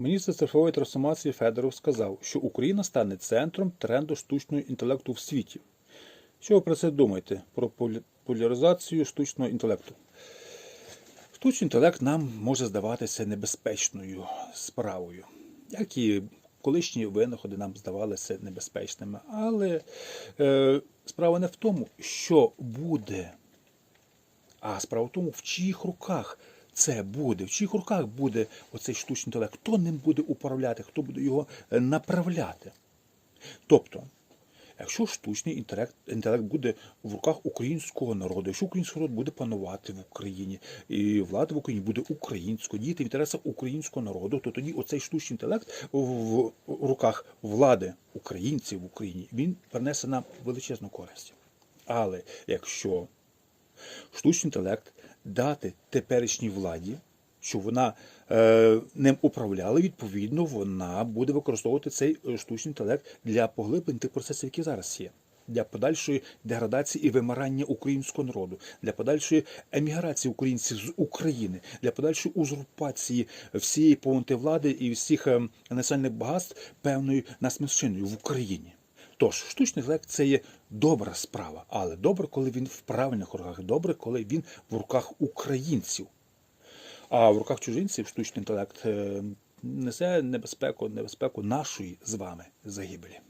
Міністр цифрової трансформації Федоров сказав, що Україна стане центром тренду штучного інтелекту в світі. Що ви про це думаєте? Про популяризацію штучного інтелекту? Штучний інтелект нам може здаватися небезпечною справою, як і колишні винаходи нам здавалися небезпечними. Але е, справа не в тому, що буде, а справа в тому, в чиїх руках це буде, в чиїх руках буде оцей штучний інтелект, хто ним буде управляти, хто буде його е, направляти. Тобто, якщо штучний інтелект, інтелект буде в руках українського народу, якщо український народ буде панувати в Україні, і влада в Україні буде українською, діяти в інтересах українського народу, то тоді оцей штучний інтелект в в руках влади українців в Україні він принесе нам величезну користь. Але якщо штучний інтелект дати теперішній владі, щоб вона е, ним управляла, відповідно, вона буде використовувати цей е, штучний інтелект для поглиблення тих процесів, які зараз є. Для подальшої деградації і вимирання українського народу, для подальшої еміграції українців з України, для подальшої узурпації всієї повноти влади і всіх е, національних багатств певною насмішиною в Україні. Тож, штучний інтелект це є добра справа, але добре, коли він в правильних руках, добре, коли він в руках українців. А в руках чужинців штучний інтелект е, несе небезпеку, небезпеку нашої з вами загибелі.